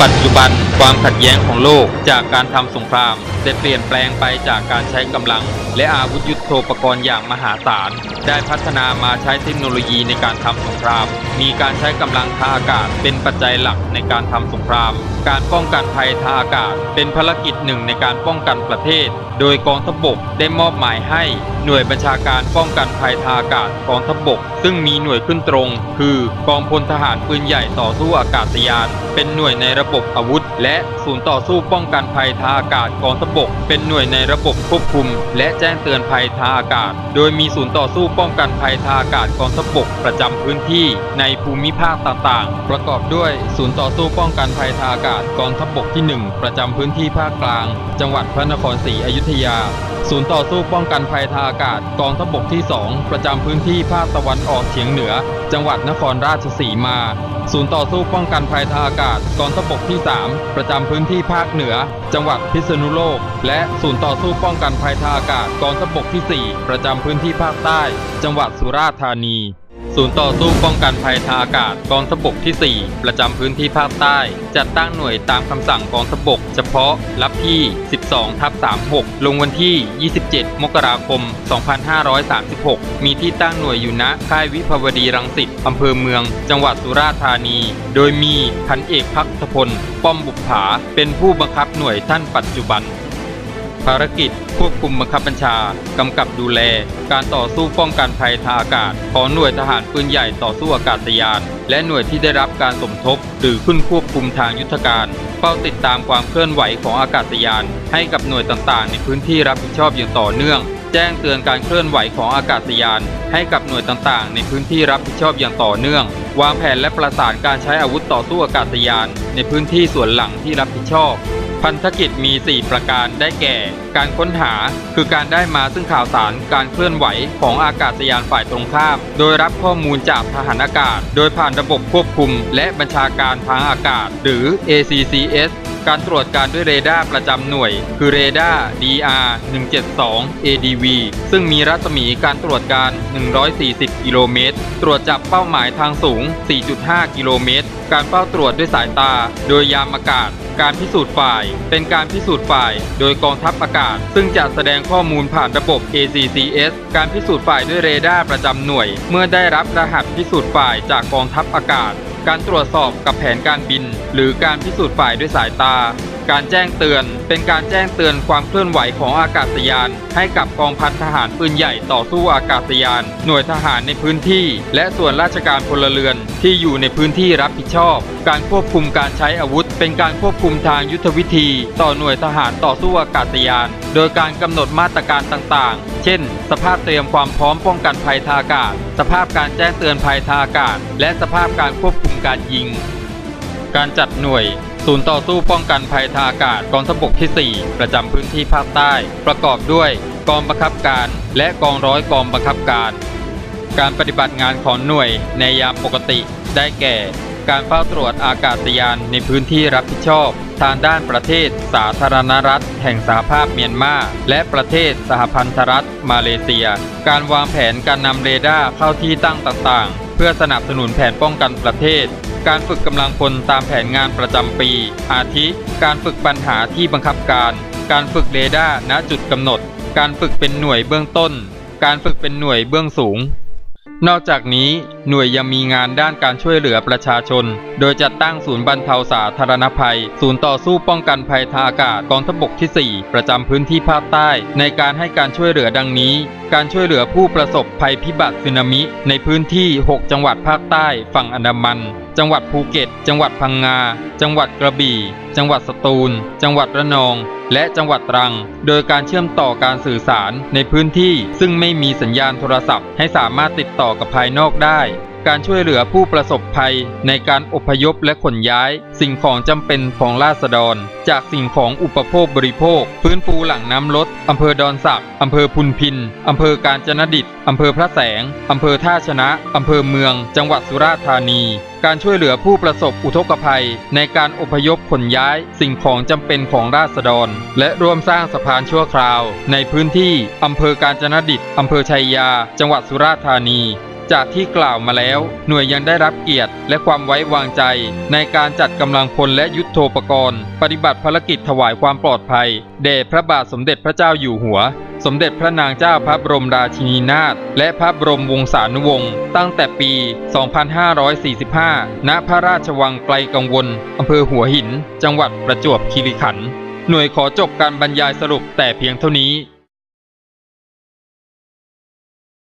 ปัจจุบัน ความขัดแย้งของโลกจากการทำสงครามได้เปลี่ยนแปลงไปจากการใช้กำลัง และอาวุธยุโทโธปกรณ์อย่างมหาศาล ได้พัฒนามาใช้เทคโนโลยีในการทำสงคราม มีการใช้กำลังทางอากาศเป็นปัจจัยหลักในการทำสงคราม การป้องกันภัยทางอากาศ เป็นภารกิจหนึ่งในการป้องกันประเทศ โดยกองทัพบกได้มอบหมายให้ หน่วยบัญชาการป้องกันภัยทางอากาศกองทัพบก ซึ่งมีหน่วยขึ้นตรง คือกองพลทหารปืนใหญ่ต่อสู้อากาศยาน เป็นหน่วยในระบบอาวุธและและศูนย์ต่อสู้ป้องกันภัยทางอากาศกองทัพบก เป็นหน่วยในระบบควบคุม และแจ้งเตือนภัยทางอากาศ โดยมีศูนย์ต่อสู้ป้องกันภัยทางอากาศกองทัพบกประจำพื้นที่ในภูมิภาคต่างๆ ประกอบด้วยศูนย์ต่อสู้ป้องกันภัยทางอากาศกองทัพบกที่ 1 ประจำพื้นที่ภาคกลาง จังหวัดพระนครศรีอยุธยาศูนย์ต่อสู้ป้องกันภัยทางอากาศกองทัพบกที่ 2 ประจำพื้นที่ภาคตะวันออกเฉียงเหนือ จังหวัดนครราชสีมาศูนย์ต่อสู้ป้องกันภัยทางอากาศกองทัพบกที่ 3 ประจำพื้นที่ภาคเหนือ จังหวัดพิษณุโลก และศูนย์ต่อสู้ป้องกันภัยทางอากาศกองทัพบกที่ 4 ประจำพื้นที่ภาคใต้ จังหวัดสุราษฎร์ธานี ศูนย์ต่อสู้ป้องกันภัยทางอากาศกองทพบกที่ 4 ประจำพื้นที่ภาคใต้ จัดตั้งหน่วยตามคำสั่งกองทพบก เฉพาะรับที่ 12 ทับ 36 ลงวันที่ 27 มกราคม 2536 มีที่ตั้งหน่วยอยู่ณค่ายวิภาวดีรังสิตอำเภอเมือง จังหวัดสุราษฎร์ธานี โดยมีพันเอกพักพล ป้อมบุปผา เป็นผู้บังคับหน่วยท่านปัจจุบัน ภารกิจ ควบคุมบังคับบัญชา กำกับดูแล การต่อสู้ป้องกันภัยทางอากาศ ของหน่วยทหารปืนใหญ่ต่อสู้อากาศยาน และหน่วยที่ได้รับการสมทบ หรือขึ้นควบคุมทางยุทธการ เฝ้าติดตามความเคลื่อนไหวของอากาศยาน ให้กับหน่วยต่างๆ ในพื้นที่รับผิดชอบอย่างต่อเนื่อง แจ้งเตือนการเคลื่อนไหวของอากาศยาน ให้กับหน่วยต่างๆ ในพื้นที่รับผิดชอบอย่างต่อเนื่อง วางแผนและประสานการใช้อาวุธต่อสู้อากาศยาน ในพื้นที่ส่วนหลังที่รับผิดชอบ พันธกิจมี 4 ประการได้แก่ การค้นหา คือการได้มาซึ่งข่าวสารการเคลื่อนไหวของอากาศยานฝ่ายตรงข้าม โดยรับข้อมูลจากทหารอากาศ โดยผ่านระบบควบคุม และบัญชาการทางอากาศ หรือ ACCS การตรวจการด้วยเรดาร์ประจำหน่วย คือเรดาร์ DR 172 ADV ซึ่งมีรัศมีการตรวจการ 140 กิโลเมตร ตรวจจับเป้าหมายทางสูง 4.5 กิโลเมตร การเฝ้าตรวจด้วยสายตา โดยยามอากาศ การพิสูจน์ฝ่าย เป็นการพิสูจน์ฝ่าย โดยกองทัพอากาศ ซึ่งจะแสดงข้อมูลผ่านระบบ ACCS การพิสูจน์ฝ่ายด้วยเรดาร์ประจำหน่วย เมื่อได้รับรหัสพิสูจน์ฝ่ายจากกองทัพอากาศ การตรวจสอบกับแผนการบิน หรือการพิสูจน์ฝ่ายด้วยสายตา การแจ้งเตือน เป็นการแจ้งเตือนความเคลื่อนไหวของอากาศยาน ให้กับกองพันทหารปืนใหญ่ต่อสู้อากาศยาน หน่วยทหารในพื้นที่ และส่วนราชการพลเรือนที่อยู่ในพื้นที่รับผิดชอบ การควบคุมการใช้อาวุธ เป็นการควบคุมทางยุทธวิธี ต่อหน่วยทหารต่อสู้อากาศยาน โดยการกำหนดมาตรการต่างๆ เช่น สภาพเตรียมความพร้อมป้องกันภัยทางอากาศ สภาพการแจ้งเตือนภัยทางอากาศ และสภาพการควบคุมการยิง การจัดหน่วย ศูนย์ต่อสู้ป้องกันภัยทางอากาศกองทัพบกที่ 4 ประจำพื้นที่ภาคใต้ ประกอบด้วยกองบังคับการ และกองร้อยกองบังคับการ การปฏิบัติงานของหน่วยในยามปกติ ได้แก่ การเฝ้าตรวจอากาศยานในพื้นที่รับผิดชอบ ทางด้านประเทศสาธารณรัฐ แห่งสหภาพเมียนมา และประเทศสหพันธรัฐ มาเลเซีย การวางแผนการนำเรดาร์เข้าที่ตั้งต่างๆ เพื่อสนับสนุนแผนป้องกันประเทศ การฝึกกำลังพลตามแผนงานประจำปี อาทิ การฝึกปัญหาที่บังคับการ การฝึกเรดาร์ณจุดกำหนด การฝึกเป็นหน่วยเบื้องต้น การฝึกเป็นหน่วยเบื้องสูง นอกจากนี้หน่วยยังมีงานด้านการช่วยเหลือประชาชน โดยจัดตั้งศูนย์บรรเทาสาธารณภัย ศูนย์ต่อสู้ป้องกันภัยทางอากาศกองทพบกที่ 4 ประจำพื้นที่ภาคใต้ ในการให้การช่วยเหลือดังนี้ การช่วยเหลือผู้ประสบภัยพิบัติสึนามิ ในพื้นที่ 6 จังหวัดภาคใต้ฝั่งอันดามัน จังหวัดภูเก็ต จังหวัดพังงา จังหวัดกระบี่ จังหวัดสตูล จังหวัดระนองและจังหวัดตรัง โดยการเชื่อมต่อการสื่อสารในพื้นที่ ซึ่งไม่มีสัญญาณโทรศัพท์ให้สามารถติดต่อกับภายนอกได้ การช่วยเหลือผู้ประสบภัยในการอพยพและขนย้าย สิ่งของจำเป็นของราษฎร จากสิ่งของอุปโภคบริโภคฟื้นฟูหลังน้ำลดอำเภอดอนสักอำเภอพุนพินอำเภอกาญจนดิตอำเภอพระแสงอำเภอท่าชนะอำเภอเมือง จังหวัดสุราษฎร์ธานี การช่วยเหลือผู้ประสบอุทกภัย ในการอพยพขนย้าย สิ่งของจำเป็นของราษฎร และร่วมสร้างสะพานชั่วคราว ในพื้นที่อำเภอกาญจนดิตอำเภอชัยยา จังหวัดสุราษฎร์ธานี จากที่กล่าวมาแล้ว หน่วยยังได้รับเกียรติ และความไว้วางใจ ในการจัดกำลังพลและยุทโธปกรณ์ ปฏิบัติภารกิจถวายความปลอดภัยแด่พระบาทสมเด็จพระเจ้าอยู่หัว สมเด็จพระนางเจ้าพระบรมราชินีนาถและพระบรมวงศานุวงศ์ตั้งแต่ปี 2545 ณ พระราชวังไกลกังวลอำเภอหัวหิน จังหวัดประจวบคีรีขันธ์หน่วยขอจบการบรรยายสรุปแต่เพียงเท่านี้